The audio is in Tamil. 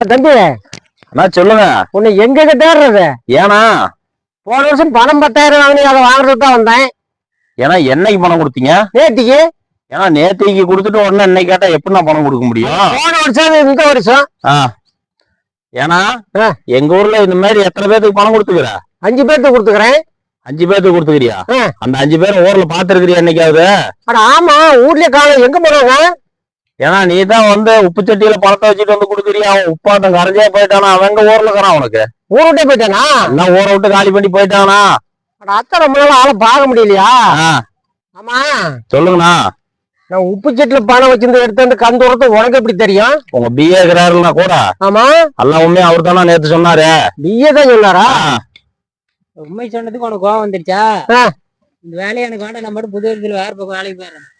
தம்பி. அண்ணா சொல்லுங்க. உன்னை எங்க தேடுறது? ஏன்னா போன வருஷம் பணம் பத்தாயிரம் வாங்கினி அதை வாங்குறதுக்கு தான் வந்தேன். ஏன்னா என்னைக்கு பணம் கொடுத்தீங்க? நேத்திக்கு. ஏன்னா நேத்திக்கு கொடுத்துட்டு உடனே இன்னைக்கு கேட்டா எப்படி நான் பணம் கொடுக்க முடியும்? போன வருஷம் இந்த வருஷம். ஏன்னா. எங்க ஊர்ல இந்த மாதிரி எத்தனை பேத்துக்கு பணம் கொடுத்துக்கிற? அஞ்சு பேர்த்து கொடுத்துக்கிறேன். அஞ்சு பேத்துக்கு கொடுத்துக்கிறியா. அந்த அஞ்சு பேர் ஊர்ல பாத்துருக்கிறியா என்னைக்காவது? ஆமா ஊர்லயே காணும். எங்க போனாங்க ஏன்னா நீ தான் வந்து உப்பு சட்டியில பணத்தை வச்சுட்டு வந்து கொடுக்குறியா? அவன் உப்பாட்டம் கரைஞ்சே போயிட்டானா? அவன் எங்க ஊர்ல இருக்கிறான் அவனுக்கு? ஊர் விட்டே போயிட்டானா? எல்லாம் ஊரை விட்டு காலி பண்ணி போயிட்டானா? அட அத்தை ரொம்ப நாள் ஆளை பார்க்க முடியலையா? ஆமா. சொல்லுங்கண்ணா. நான் உப்பு செட்டுல பணம் வச்சிருந்து எடுத்து வந்து கந்து உரத்து உனக்கு எப்படி தெரியும்? உங்க பிஏ இருக்கிறாருன்னா கூட ஆமா. எல்லாம் உண்மையா அவர் தானே நேத்து சொன்னாரு? பிஏ தான் சொன்னாரா? உண்மை சொன்னதுக்கு உனக்கு கோவம் வந்துருச்சா? ஆ. இந்த வேலையை எனக்கு வேண்டாம் நம்ம மட்டும் புது இடத்துல வேற பக்கம் வேலைக்கு போயிடுறேன்